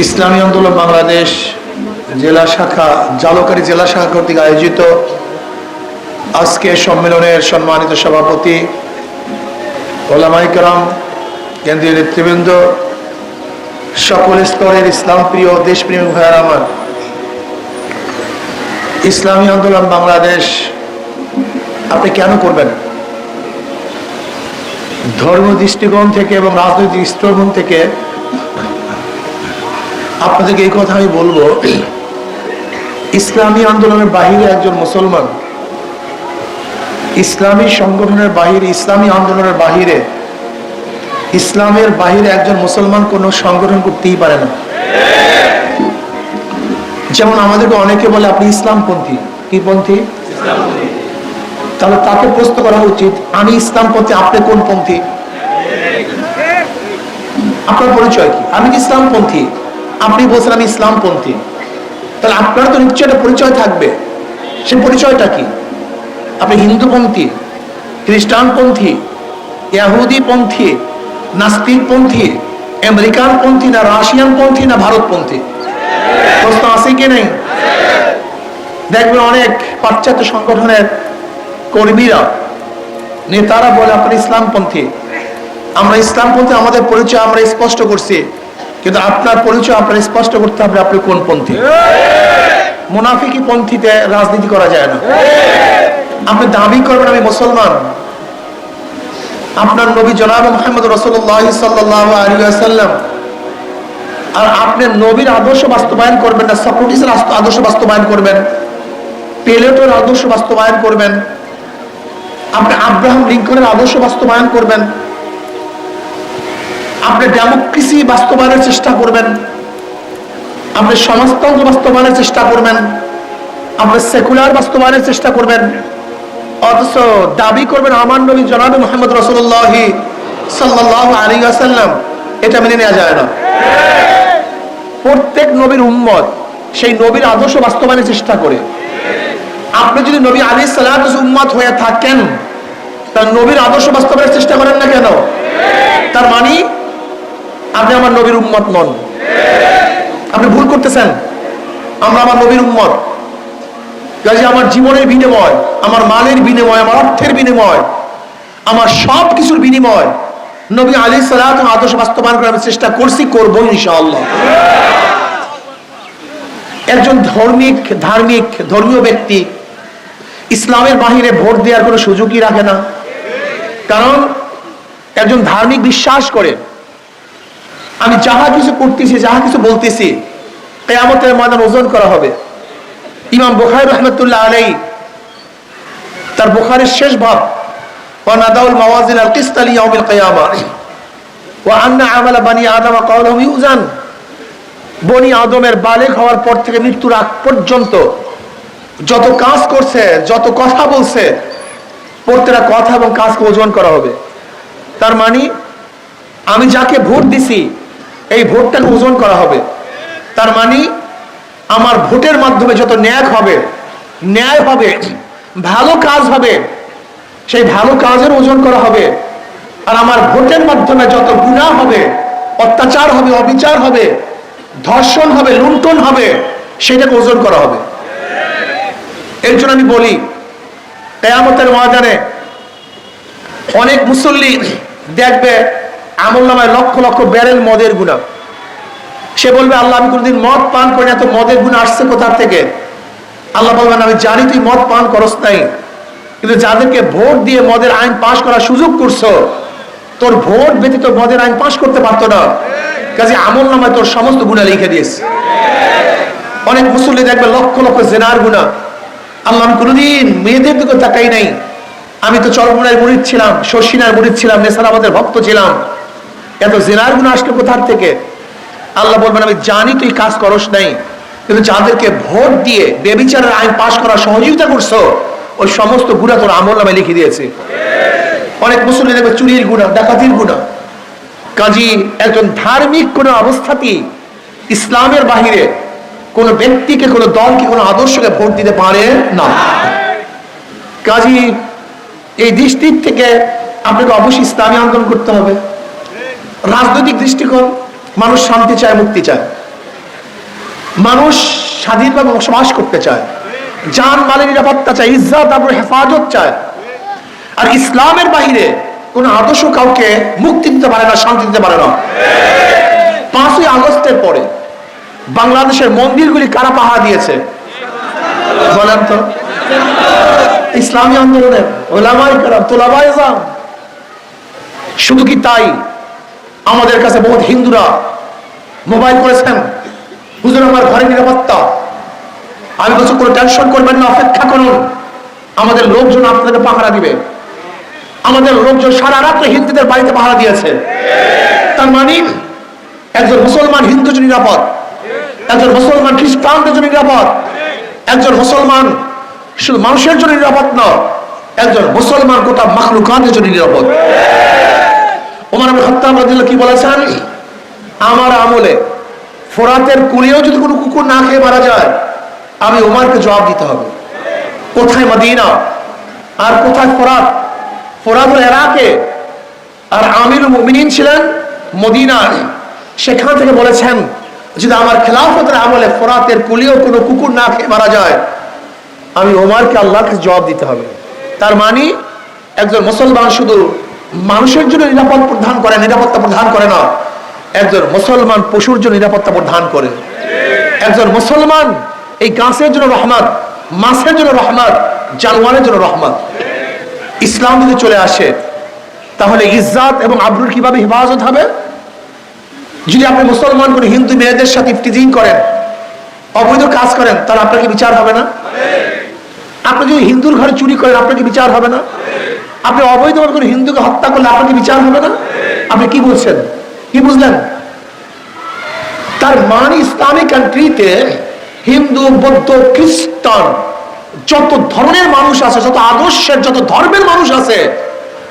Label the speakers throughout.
Speaker 1: ইসলামী আন্দোলন বাংলাদেশ জেলা শাখা, জালকারী জেলা শাখা কর্তৃক আয়োজিত আজকে সম্মেলনের সম্মানিত সভাপতি ওলামাইকরাম কেন্দ্রীয় নেতৃবৃন্দ, সকল স্তরের ইসলাম প্রিয় দেশপ্রিয় ভাইয়ার আমার। ইসলামী আন্দোলন বাংলাদেশ আপনি কেন করবেন? ধর্ম দৃষ্টিকোণ থেকে এবং রাজনৈতিক দৃষ্টিকোণ থেকে আপনাদেরকে এই কথা আমি বলব, ইসলামী আন্দোলনের বাহিরে একজন মুসলমান, ইসলামী সংগঠনের বাহিরে, ইসলামী আন্দোলনের বাহিরে, ইসলামের বাহিরে একজন মুসলমান কোনো সংগঠন করতেই পারে না। যেমন আমাদেরকে অনেকে বলে, আপনি ইসলামপন্থী। কি পন্থী? তাহলে তাকে প্রশ্ন করা উচিত, আমি ইসলামপন্থী, আপনি কোন পন্থী? আপনার পরিচয় কি? আমি ইসলামপন্থী? আপনি বলছেন আমি ইসলামপন্থী। তাহলে আপনার তো নিশ্চয় একটা পরিচয় থাকবে। সে পরিচয়টা কি? আপনি হিন্দুপন্থী, খ্রিস্টানপন্থী, ইয়াহুদিপন্থী, নাস্তিকপন্থী, আমেরিকানপন্থী না রাশিয়ানপন্থী না ভারতপন্থী? প্রশ্ন আছে কি নেই? দেখবেন অনেক পাশ্চাত্য সংগঠনের কর্মীরা, নেতারা বলে আপনি ইসলামপন্থী। আমরা ইসলামপন্থী, আমাদের পরিচয় আমরা স্পষ্ট করছি। কিন্তু আপনার পরিচয় আপনার স্পষ্ট করতে হবে আপনি কোন পন্থী? মুনাফিকি পন্থীতে রাজনীতি করা যায় না। আপনি দাবি করবেন আমি মুসলমান। আপনার নবী জনাব মোহাম্মদ রসুল্লাহ সাল্লাহ আলী আসাল্লাম আর আপনি নবীর আদর্শ বাস্তবায়ন করবেন না সক্রেটিসের আদর্শ বাস্তবায়ন করবেন পেলেটোর আদর্শ বাস্তবায়ন করবেন। আপনি আব্রাহাম লিঙ্কনের আদর্শ বাস্তবায়ন করবেন। আপনি ডেমোক্রেসি বাস্তবায়নের চেষ্টা করবেন। আপনি সমাজতন্ত্র বাস্তবায়নের চেষ্টা করবেন। আপনি সেকুলার বাস্তবায়নের চেষ্টা করবেন। অথচ দাবি করবেন, আমার নবী জনাব মোহাম্মদ রসুল্লাহি সাল্লাহ আলী আসাল্লাম এটা মেনে নেওয়া যায় না। প্রত্যেক নবীর উম্মত সেই নবীর আদর্শ বাস্তবায়নের চেষ্টা করে। আপনি যদি নবী আলী সাল্লাহ উম্মত হয়ে থাকেন, তার নবীর আদর্শ বাস্তবায়নের চেষ্টা করেন না কেন? তার মানে আপনি আমার নবীর উম্মত নন। আপনি ভুল করতেছেন। আমরা আমার নবীর উম্মত। কাজে আমার জীবনের বিনিময়, আমার মালের বিনিময়, আমার অর্থের বিনিময়, আমার সব কিছুর বিনিময় নবী আলী সালাত আদর্শ বাস্তবায়ন করার আমি চেষ্টা করছি, করব ইনশাআল্লাহ। একজন ধর্মিক, ধার্মিক, ধর্মীয় ব্যক্তি ইসলামের বাহিরে ভোট দেওয়ার কোনো সুযোগই রাখে না। কারণ একজন ধার্মিক বিশ্বাস করে আমি যাহা কিছু করতেছি, যাহা কিছু বলতেছি, কেয়ামতের ময়দান ওজন করা হবে। ইমাম বুখারি রহমতুল্লাহ আলাই তার বুখারের শেষ ভাব ওয়ানাদাউল মাওয়াজিন আল কিসত আলি ইয়াউমিল কিয়ামা ওয়া আন্না আমালা বানি আদম কাওলাহুম ইউজান। বনি আদমের বালেগ হওয়ার পর থেকে মৃত্যুর আগ পর্যন্ত যত কাজ করছে, যত কথা বলছে, প্রত্যেকটা কথা এবং কাজকে ওজন করা হবে। তার মানে আমি যাকে ভোট দিছি এই ভোটটাকে ওজন করা হবে। তার মানে আমার ভোটের মাধ্যমে যত ন্যায় হবে ন্যায় হবে, ভালো কাজ হবে, সেই ভালো কাজের ওজন করা হবে। আর আমার ভোটের মাধ্যমে যত গুণা হবে, অত্যাচার হবে, অবিচার হবে, ধর্ষণ হবে, লুণ্ঠন হবে সেটাকে ওজন করা হবে। এর জন্য আমি বলি, কেয়ামতের ময়দানে অনেক মুসল্লি দেখবে আমল নামায় লক্ষ লক্ষ ব্যারেল মদের গুণা। সে বলবে, আল্লাহ, আমি কোনদিন মদ পান করি না, তো মদের গুণ আসছে কোথার থেকে? আল্লাহ বলবেন, আমি জানি তুই মদ পান করস নাই, কিন্তু যাদেরকে ভোট দিয়ে মদের আইন পাশ করার সুযোগ করছ, তোর ভোট ব্যতীত মদের আইন পাশ করতে পারতো না। কাজে আমল নামায় তোর সমস্ত গুণা লিখে দিয়েছে। অনেক মুসল্লি দেখবে লক্ষ লক্ষ জেনার গুণা। আল্লাহ, আমি কোনোদিন মেয়েদের দিকে তাকাই নাই। আমি তো চরমনায় মুড়িদ ছিলাম শশিনার মুড়িদ ছিলাম, নেশার আমাদের ভক্ত ছিলাম। এত জেনার গুণ আসলো কোথার থেকে? আল্লাহ বলবেন, আমি জানি তুই কাজ করস নাই, কিন্তু যাদেরকে ভোট দিয়ে বেবিচারের আইন পাশ করার সহযোগিতা করছ, ওই সমস্ত গুণা তোর আমল নামে লিখে দিয়েছে। অনেক মুসলিম দেখবে চুরির গুণা, ডাকাতির গুণা। কাজী একজন ধার্মিক কোন অবস্থাতেই ইসলামের বাহিরে কোন ব্যক্তিকে, কোন দলকে, কোন আদর্শকে ভোট দিতে পারে না। কাজী, এই দৃষ্টির থেকে আপনাকে অবশ্যই ইসলামী আন্দোলন করতে হবে। রাজনৈতিক দৃষ্টিকোণ, মানুষ শান্তি চায়, মুক্তি চায়। মানুষ স্বাধীনভাবে বসবাস করতে চায়। জান মালের নিরাপত্তা চায়, ইজ্জত এবং হেফাজত চায়। আর ইসলামের বাহিরে কোন আদর্শ কাউকে মুক্তি দিতে পারে না, শান্তি দিতে পারে না। পাঁচই আগস্টের পরে বাংলাদেশের মন্দিরগুলি কারা পাহারা দিয়েছে? বলেন তো। ইসলামী আন্দোলনের ওলামাই কারাম, তোলাবাই শুধু কি তাই? আমাদের কাছে বহুত হিন্দুরা মোবাইল করেছেন। হুজুর, আমার ঘরে নিরাপত্তা। আমি বলছি, কোনো টেনশন করবেন না, অপেক্ষা করুন। আমাদের লোকজন আপনাদের পাহারা দিবে। আমাদের লোকজন সারা রাত্রে হিন্দুদের বাড়িতে পাহারা দিয়েছে। তার মানে একজন মুসলমান জন্য নিরাপদ, একজন মুসলমান খ্রিস্টানদের জন্য নিরাপদ, একজন মুসলমান শুধু মানুষের জন্য নিরাপদ না, একজন মুসলমান গোটা মাখলুকানের জন্য নিরাপদ। ওমর আবুল খাত্তাব রাদিয়াল্লাহু কি বলেছেন? আমার আমলে ফোরাতের কুলিয়েও যদি কোনো কুকুর না খেয়ে মারা যায়, আমি ওমারকে জবাব দিতে হবে। কোথায় মদিনা? আর কোথায় ফোরাত? ফোরাত হলো এরাকে। আর আমির মুমিনিন ছিলেন মদিনার সেখান থেকে বলেছেন, যদি আমার খেলাফতের আমলে ফোরাতের কুলিয়েও কোনো কুকুর না খেয়ে মারা যায়, আমি ওমারকে আল্লাহকে জবাব দিতে হবে। তার মানে একজন মুসলমান শুধু মানুষের জন্য নিরাপদ প্রদান করে, নিরাপত্তা প্রদান করে না। একজন মুসলমান পশুর জন্য নিরাপত্তা প্রদান করে। একজন মুসলমান এই গাছের জন্য রহমত, মাছের জন্য রহমত, জানোয়ারের জন্য রহমত। ইসলাম যদি চলে আসে, তাহলে ইজ্জাত এবং আব্রুর কীভাবে হেফাজত হবে? যদি আপনি মুসলমান করে হিন্দু মেয়েদের সাথে ইফতিজিং করেন, অবৈধ কাজ করেন, তাহলে আপনাকে বিচার হবে না? আপনি যদি হিন্দুর ঘরে চুরি করেন, আপনার কি বিচার হবে না? আপনি অবৈধভাবে কোনো হিন্দুকে হত্যা করলে আপনার কি বিচার হবে না? আপনি কি বলছেন? কি বুঝলেন? তার মান ইসলামিক কান্ট্রিতে হিন্দু, বৌদ্ধ, খ্রিস্টান যত ধরনের মানুষ আছে, যত আদর্শের, যত ধর্মের মানুষ আছে,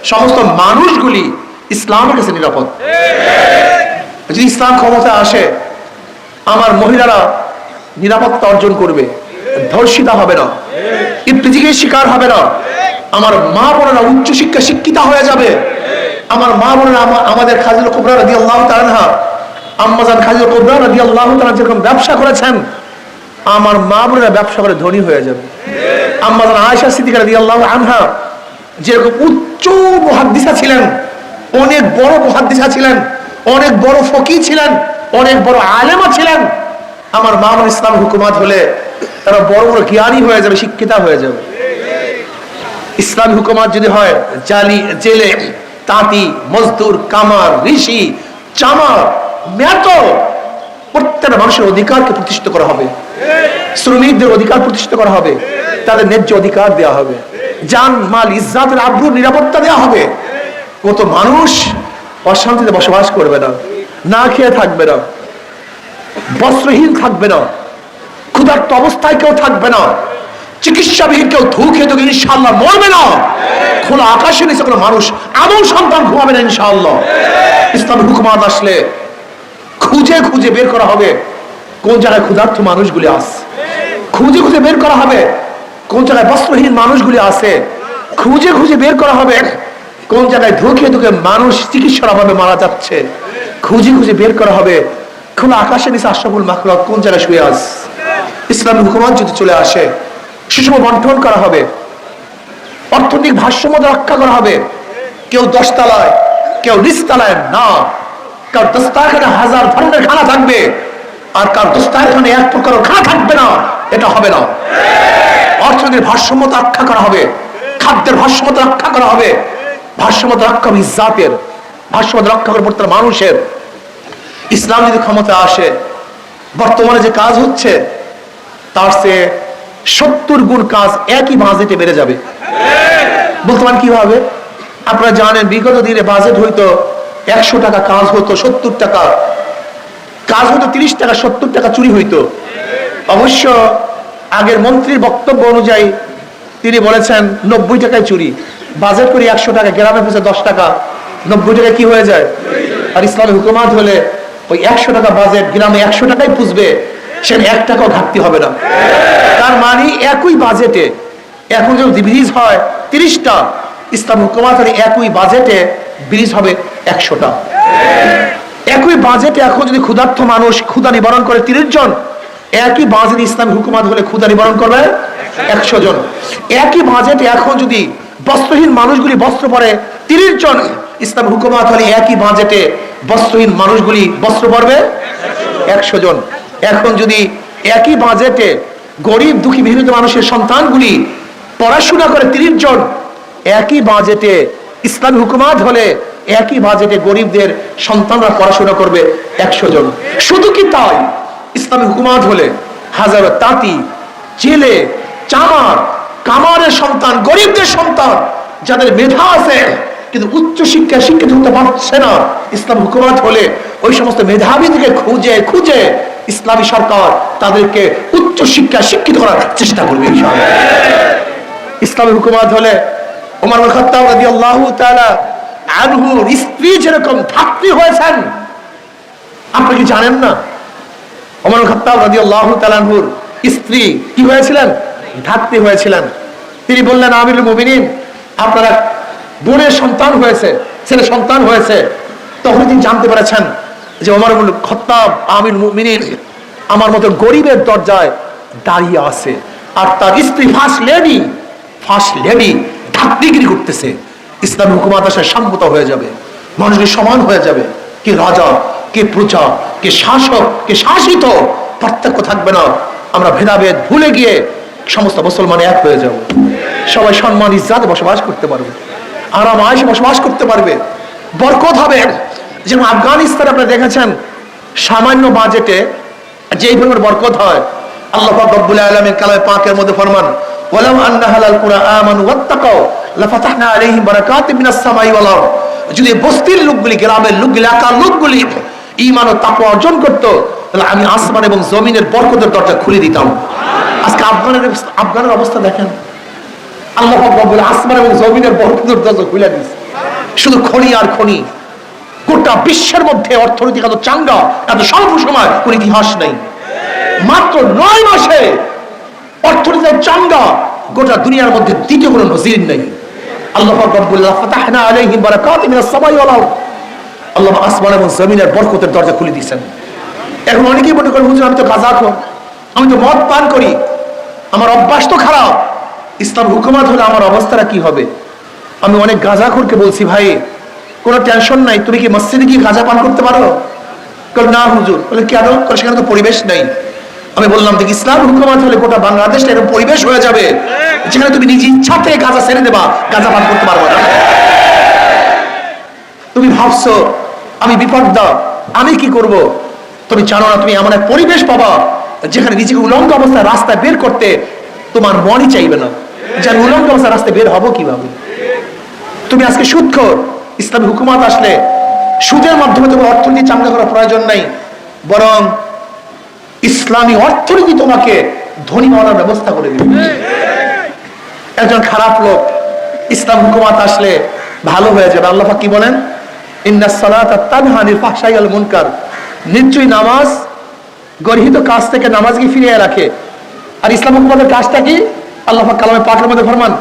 Speaker 1: সমস্ত মানুষগুলি ইসলামের কাছে নিরাপদ। যদি ইসলাম ক্ষমতা আসে, আমার মহিলারা নিরাপত্তা অর্জন করবে। ধর্ষিতা হবে না। ইফতিজিকের শিকার হবে না। আমার মা বোনেরা উচ্চ শিক্ষা শিক্ষিতা হয়ে যাবে। আমার মা বোনেরা আমাদের খাজিল কোবরা রাদি আল্লাহ তালানহা আম্মাজান খাজিল কোবরা রাদি আল্লাহ তালান যেরকম ব্যবসা করেছেন, আমার মা বোনেরা ব্যবসা করে ধনী হয়ে যাবে। আম্মাজান আয়সা সিদ্দিকা রাদি আল্লাহ আনহা যেরকম উচ্চ মহাদ্দিসা ছিলেন, অনেক বড় মহাদ্দিসা ছিলেন, অনেক বড় ফকি ছিলেন, অনেক বড় আলেমা ছিলেন। আমার মা বোন ইসলাম হুকুমাত হলে তারা বড় বড় জ্ঞানী হয়ে যাবে, শিক্ষিতা হয়ে যাবে। ইসলামী হুকুমাত যদি হয়, জালি, জেলে, তাঁতি, মজদুর, কামার, ঋষি চামার মেত প্রত্যেকটা মানুষের অধিকারকে প্রতিষ্ঠিত করা হবে। শ্রমিকদের অধিকার প্রতিষ্ঠিত করা হবে। তাদের ন্যায্য অধিকার দেওয়া হবে। জান মাল, ইজ্জাতের আব্রুর নিরাপত্তা দেওয়া হবে। কত মানুষ অশান্তিতে বসবাস করবে না না খেয়ে থাকবে না, বস্ত্রহীন থাকবে না, ক্ষুধার্ত অবস্থায় কেউ থাকবে না। চিকিৎসাবিহীন কেউ ধুকে ধুকে ইনশাল্লাহ মরবে না। খোলা আকাশের নিচে কোনো মানুষ, এমন সন্তান ঘুমাবে না, ইনশাআল্লাহ। ইসলামী হুকুমাত আসলে খুঁজে খুঁজে বের করা হবে। কোন জায়গায় ক্ষুধার্ত মানুষগুলি আছে? খুঁজে খুঁজে বের করা হবে। কোন জায়গায় বস্ত্রহীন মানুষগুলি আছে? খুঁজে খুঁজে বের করা হবে। কোন জায়গায় ধুকে ধুকে মানুষ চিকিৎসার অভাবে মারা যাচ্ছে। খুঁজে খুঁজে বের করা হবে। খোলা আকাশের নিচে আশরাফুল মাখলুক কোন জায়গায় শুয়ে আস ইসলামী হুকুমাত যদি চলে আসে সুষম বন্টন করা হবে। অর্থনৈতিক ভারসাম্য রক্ষা করা হবে। কেউ দশতলায়, কেউ নিচতলায় না। কার দস্তারখানে হাজার ধরনের খানা থাকবে। আর কার দস্তারখানে এক প্রকার খানা থাকবে না। এটা হবে না। অর্থনীতির ভারসাম্যতা রক্ষা করা হবে। খাদ্যের ভারসাম্যতা রক্ষা করা হবে। ভারসাম্যতা রক্ষা হবে ইজাতের ভারসাম্যতা রক্ষা করে প্রত্যেক মানুষের। ইসলাম যদি ক্ষমতা আসে, বর্তমানে যে কাজ হচ্ছে, তার সে সত্তর গুণ কাজ একই বাজেটে বেড়ে যাবে। বর্তমান কীভাবে? আপনারা জানেন, বিগত দিনে বাজেট হইতো একশো টাকা, কাজ হতো সত্তর টাকা। কাজ হতো তিরিশ টাকা, সত্তর টাকা চুরি হইতো। অবশ্য আগের মন্ত্রীর বক্তব্য অনুযায়ী তিনি বলেছেন, নব্বই টাকায় চুরি। বাজেট করি একশো টাকা, গ্রামে পৌঁছে দশ টাকা। নব্বই টাকা কি হয়ে যায়? আর ইসলামী হুকুমাত হলে ওই একশো টাকা বাজেট গ্রামে একশো টাকাই পুষবে। সেখানে এক টাকাও ঘাটতি হবে না। তার মানে একই বাজেটে, এখন যদি ব্রিজ হয় তিরিশটা, ইসলাম হুকুমাত হলে একই বাজেটে ব্রিজ হবে একশোটা। একই বাজেটে এখন যদি ক্ষুধার্থ মানুষ ক্ষুধা নিবারণ করে তিরিশ জন, একই বাজেট ইসলামী হুকুমাত হলে ক্ষুদা নিবারণ করবে একশো জন। একই বাজেটে এখন যদি বস্ত্রহীন মানুষগুলি বস্ত্র পরে তিরিশ জন, ইসলাম হুকুমাত হলে একই বাজেটে বস্ত্রহীন মানুষগুলি বস্ত্র পরবে একশো জন। এখন যদি একই বাজেটে গরিব, দুঃখী বিভিন্ন মানুষের সন্তানগুলি পড়াশোনা করে তিরিশ জন, একই বাজেটে ইসলাম হুকুমাত হলে একই বাজেটে গরিবদের সন্তানরা পড়াশোনা করবে একশো জন। শুধু কি তাই? ইসলামী হুকুমাত হলে হাজারো তাঁতি, জেলে, চামার, কামারের সন্তান, গরিবদের সন্তান, যাদের মেধা আছে কিন্তু উচ্চ শিক্ষা শিক্ষিত হতে পারছে না। ইসলাম হুকুমাত হলে ওই সমস্ত মেধাবীদেরকে খুঁজে খুঁজে ইসলামী সরকার তাদেরকে উচ্চ শিক্ষা শিক্ষিত করার চেষ্টা করবে ইসলামী হুকুমাত হলে স্ত্রী যেরকম হয়েছেন, আপনি কি জানেন না? স্ত্রী কি হয়েছিলেন? হয়েছিলেন। তিনি বললেন আপনারা বোনের সন্তান হয়েছে ছেলে সন্তান হয়েছে তখন তিনি জানতে পেরেছেন যে ওমর খত্তাব আমির মুমিনিন আমার মতো গরিবের দরজায় দাঁড়িয়ে আছে আর তার স্ত্রী ফার্স্ট লেডি ফার্স্ট লেডি ধাত্রীগিরি করতেছে। ইসলাম হুকুমাত আসায় সাম্যতা হয়ে যাবে মানুষের সমান হয়ে যাবে, কে রাজা, কে প্রজা, কে শাসক, কে শাসিত, পার্থক্য থাকবে না। আমরা ভেদাভেদ ভুলে গিয়ে সমস্ত মুসলমান এক হয়ে যাব। সবাই সম্মান, ইজ্জাতে বসবাস করতে পারবে। আরাম বসবাস করতে পারবে। বরকত হবে। যেমন আফগানিস্তান আপনারা দেখেছেন, সামান্য বাজেটে যেই পরিমাণ বরকত হয়, আল্লাহ রব্বুল আলামিন কালামে পাকের মধ্যে ফরমান, ওয়ালাউ আন্না হালাল কুরা আমানু ওয়াত্তাকাও লাফাতাহনা আলাইহিম বারাকাতিম মিনাস সামাই ওয়াল আরদ। যদি বস্তির লোকগুলি, গ্রামের লোকগুলি, এলাকার লোকগুলি ঈমান ও তাকওয়া অর্জন করত, তাহলে আমি আসমান এবং জমিনের বরকতের দরজা খুলে দিতাম। আজকে আফগানের আফগানের অবস্থা দেখেন। আল্লাহ রব্বুল আসমান এবং জমিনের বরকতের দরজা খুলে দিয়েছে। শুধু খনি আর খনি। গোটা বিশ্বের মধ্যে অর্থনৈতিক এত চাঙ্গা, এত স্বল্প সময়, কোন ইতিহাস নেই। মাত্র নয় মাসে অর্থনীতির চাঙ্গা, গোটা দুনিয়ার মধ্যে দ্বিতীয় কোনো নজির নেই। আল্লাহ পাক রব্বুল ফাতাহনা আলাইহিম বারাকাতিম মিনাস সামাই আল্লাহ আসমান এবং জমিনের বরকতের দরজা খুলে দিয়েছেন। এখন অনেকেই মনে করেন, হুজুর, আমি তো গাঁজা কর আমি তো মদ পান করি। আমার অভ্যাস তো খারাপ। ইসলাম হুকুমাত হলে আমার অবস্থাটা কি হবে? আমি অনেক গাঁজাখোরকে বলছি, ভাই, কোনো টেনশন নাই, তুমি কি মসজিদে কি গাঁজা পান করতে পারো? না হুজুর। বলে, কেন? সেখানে তো পরিবেশ নেই। আমি বললাম, দেখ, ইসলাম হুকুমাত হলে গোটা বাংলাদেশটা এরকম পরিবেশ হয়ে যাবে, যেখানে তুমি নিজ ইচ্ছা থেকে গাঁজা ছেড়ে দেবা, গাঁজা পান করতে পারব না। তুমি ভাবছ, আমি বিপদা আমি কি করব? তুমি জানো না, তুমি এমন এক পরিবেশ পাবা, যেখানে নিজেকে উলঙ্গ অবস্থায় রাস্তায় বের করতে তোমার মনই চাইবে না। যে আমি উলঙ্গ অবস্থায় রাস্তায় বের হব কীভাবে? তুমি আজকে সুদখোর ইসলামী হুকুমাত আসলে সুদের মাধ্যমে তোমার অর্থনীতি চাঙ্গা করার প্রয়োজন নাই। বরং ইসলামী অর্থনীতি তোমাকে ধনী হওয়ার ব্যবস্থা করে দেবে। একজন খারাপ লোক, ইসলাম হুকুমাত আসলে ভালো হয়ে যাবে। আল্লাহ কি বলেন? মুনকার। নিশ্চয়ই নামাজ গর্হিত কাজ থেকে নামাজকে ফিরিয়ে রাখে। আর ইসলাম হুকুমাতের কাজটা কি? আল্লাহ কালামে মধ্যে ফরমান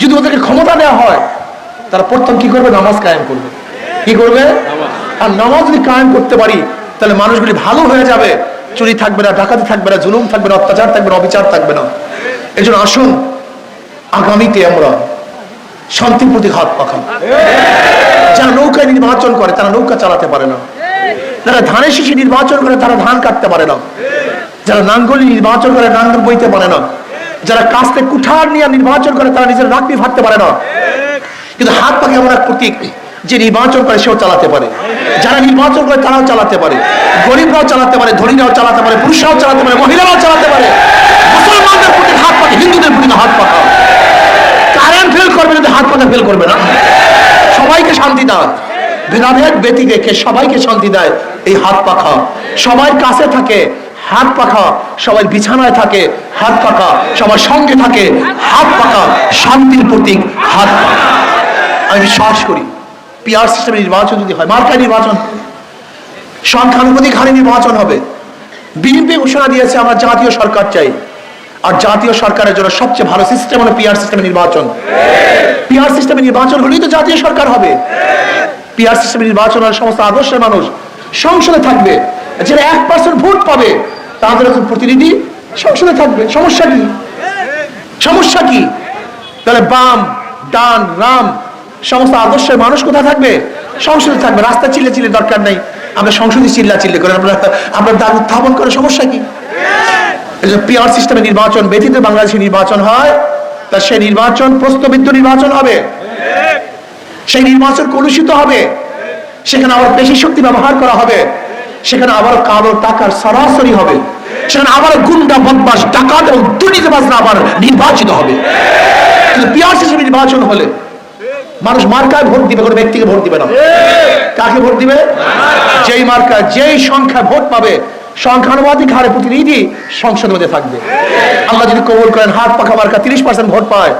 Speaker 1: যদি ওদেরকে ক্ষমতা দেওয়া হয়, তারা প্রথম কি করবে? নামাজ কায়েম করবে। কি করবে? আর নামাজ যদি কায়েম করতে পারি, তাহলে মানুষগুলি ভালো হয়ে যাবে। চুরি থাকবে না, ডাকাতি থাকবে না, জুলুম থাকবে না, অত্যাচার থাকবে না, অবিচার থাকবে না। এই জন্য আসুন, আগামীতে আমরা শান্তির প্রতি হাত পাখান। যারা নৌকায় নির্বাচন করে, তারা নৌকা চালাতে পারে না। যারা ধানের শিশি নির্বাচন করে, তারা ধান কাটতে পারে না। যারা নাঙ্গলি নির্বাচন করে নাঙ্গল বইতে পারে না, যারা কাস্তে কুঠার নিয়ে নির্বাচন করে তারা নিজের রাখবি ফাটতে পারে না। কিন্তু হাত পাখি এমন এক প্রতীক যে নির্বাচন করে সেও চালাতে পারে। যারা নির্বাচন করে তারাও চালাতে পারে। গরিবরাও চালাতে পারে, ধনীরাও চালাতে পারে, পুরুষরাও চালাতে পারে, মহিলারাও চালাতে পারে। মুসলমানদের প্রতি হাত পাখি, হিন্দুদের প্রতি হাত পাখা। কারেন্ট ফেল করবে যদি হাত পাখা ফেল করবে না। সবাইকে শান্তি দেয় ভেদাভেদ ব্যতি রেখে সবাইকে শান্তি দেয় এই হাত পাখা। সবাই কাছে থাকে হাত পাখা সবাই বিছানায় থাকে, হাত পাখা সবার সঙ্গে থাকে, হাত পাখা শান্তির প্রতীক, হাত পাখা। আমি বিশ্বাস করি পিআর সিস্টেমে নির্বাচন যদি হয়, মার্কায় নির্বাচন সংখ্যানুপাতিক হারে নির্বাচন হবে। বিএনপি ঘোষণা দিয়েছে, আমরা জাতীয় সরকার চাই। আর জাতীয় সরকারের জন্য সবচেয়ে ভালো সিস্টেম হলো পিআর সিস্টেমে নির্বাচন। পিআর সিস্টেমে নির্বাচন হলেই তো জাতীয় সরকার হবে। পিআর সিস্টেমে নির্বাচন হলে সমস্ত আদর্শের মানুষ সংসদে থাকবে। যারা এক পার্সেন্ট ভোট পাবে, তাদের একজন প্রতিনিধি সংসদে থাকবে। সমস্যা কি? সমস্যা কি? তাহলে বাম, ডান, রাম, সমস্ত আদর্শের মানুষ কোথায় থাকবে? সংসদে থাকবে। রাস্তা চিল্লে চিল্লে দরকার নেই। আমরা সংসদে চিল্লা চিল্লে করে, আমরা আমরা দাবি উত্থাপন করে সমস্যা কি? পিআর সিস্টেমে নির্বাচন, ব্যতীত বাংলাদেশে নির্বাচন হয়, তা সেই নির্বাচন প্রস্তাবিত নির্বাচন হবে। সেই নির্বাচন কলুষিত হবে। সেখানে আবার বেশি শক্তি ব্যবহার করা হবে। সেখানে আবার কালো টাকার সরাসরি হবে। সেখানে আবার গুন্ডা বদমাস ডাকাত এবং দুর্নীতিবাজরা আবার নির্বাচিত হবে। কিন্তু নির্বাচন হলে মানুষ মার্কায় ভোট দিবে, কোনো ব্যক্তিকে ভোট দিবে না। কাকে ভোট দিবে? যেই মার্কা, যেই সংখ্যা ভোট পাবে, সংখ্যানুপাতিক হারে প্রতিনিধি সংসদের মধ্যে থাকবে। আল্লাহ যদি কবুল করেন, হাত পাখা মার্কা তিরিশ পার্সেন্ট ভোট পায়,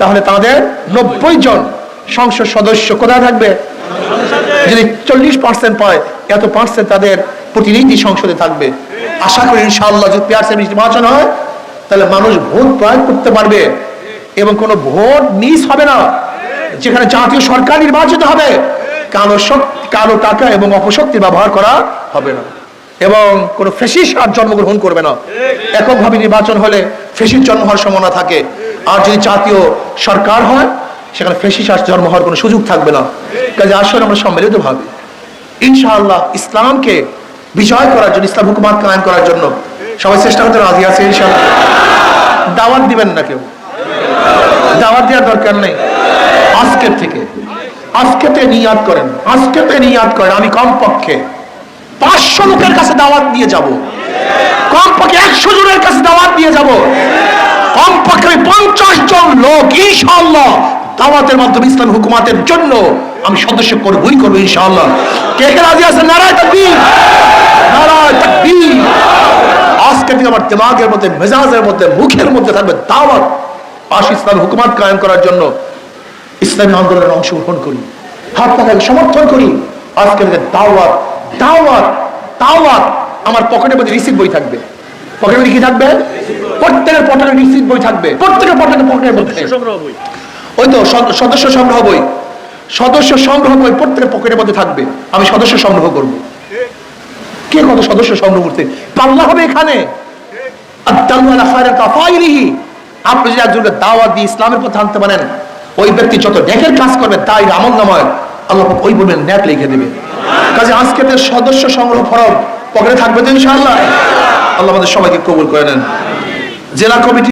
Speaker 1: তাহলে তাদের নব্বই জন সংসদ সদস্য কোথায় থাকবে? যদি চল্লিশ পার্সেন্ট পায় এত পার্সেন্ট তাদের প্রতিনিধি সংসদে থাকবে। আশা করি ইনশাআল্লাহ যদি পিয়ার নির্বাচন হয়, তাহলে মানুষ ভোট প্রয়োগ করতে পারবে এবং কোনো ভোট মিস হবে না। যেখানে জাতীয় সরকার নির্বাচিত হবে, কালো শক্তি কালো টাকা এবং অপশক্তি ব্যবহার করা হবে না। এবং কোনো ফেসিস আর জন্মগ্রহণ করবে না। এককভাবে নির্বাচন হলে ফেসিস জন্ম হওয়ার সম্ভাবনা থাকে। আর যদি জাতীয় সরকার হয়, সেখানে ফেসিস আর জন্ম হওয়ার কোনো সুযোগ থাকবে না। কাজে আসলে আমরা সম্মিলিত ভাবে ইনশাআল্লাহ ইসলামকে বিজয় করার জন্য, ইসলাম হুকুমাত কায়েম করার জন্য সবাই চেষ্টা করতে রাজি আছে ইনশাআল্লাহ। দাওয়াত দিবেন না কেউ। দাওয়াত দেওয়ার দরকার নেই। আজকের থেকে। আজকে থেকে নিয়াদ করেন। আজকে থেকে নিয়াদ করেন। আমি কমপক্ষে পাঁচশো লোকের কাছে দাওয়াত দিয়ে যাব। কমপক্ষে একশো জনের কাছে দাওয়াত দিয়ে যাব। কমপক্ষে পঞ্চাশ জন লোক ইনশাআল্লাহ দাওয়াতের মাধ্যমে ইসলাম হুকুমাতের জন্য আমি সদস্য করবই করব ইনশাআল্লাহ। কে কে রাজি আছেন? নারায় তাকবীর। নারায় তাকবীর। আজকে থেকে আমার দিমাগের মধ্যে মেজাজের মধ্যে মুখের মধ্যে থাকবে দাওয়াত। পাশ ইসলাম হুকুমাত কায়েম করার জন্য ইসলামী আন্দোলনে অংশগ্রহণ করি। হাত পাখাকে সমর্থন করি। আজকে থেকে দাওয়াত দাওয়াত দাওয়াত। আমার পকেটের মধ্যে রিসিভ বই থাকবে। পকেটের মধ্যে কি থাকবে? প্রত্যেকের পকেটে রিসিভ বই থাকবে। প্রত্যেকের পকেটে পকেটের মধ্যে। ওই তো সদস্য সংগ্রহ বই। সদস্য সংগ্রহ বই প্রত্যেকের পকেটের মধ্যে থাকবে। আমি সদস্য সংগ্রহ করব। কে কত সদস্য সংগ্রহ করতে পাল্লা হবে এখানে। আপনি যদি একজনকে দাওয়াত দিয়ে ইসলামের পথে আনতে পারেন, ওই ব্যক্তি যত নেকের কাজ করবে, তাই আমল নামায় আল্লাহ ওই বলবেন ন্যাক লিখে দেবে। কাজে আজকে তো সদস্য সংগ্রহ ফরম পকেটে থাকবে তো ইনশাআল্লাহ। আল্লাহ আমাদের সবাইকে কবুল করে নেন। জেলা কমিটি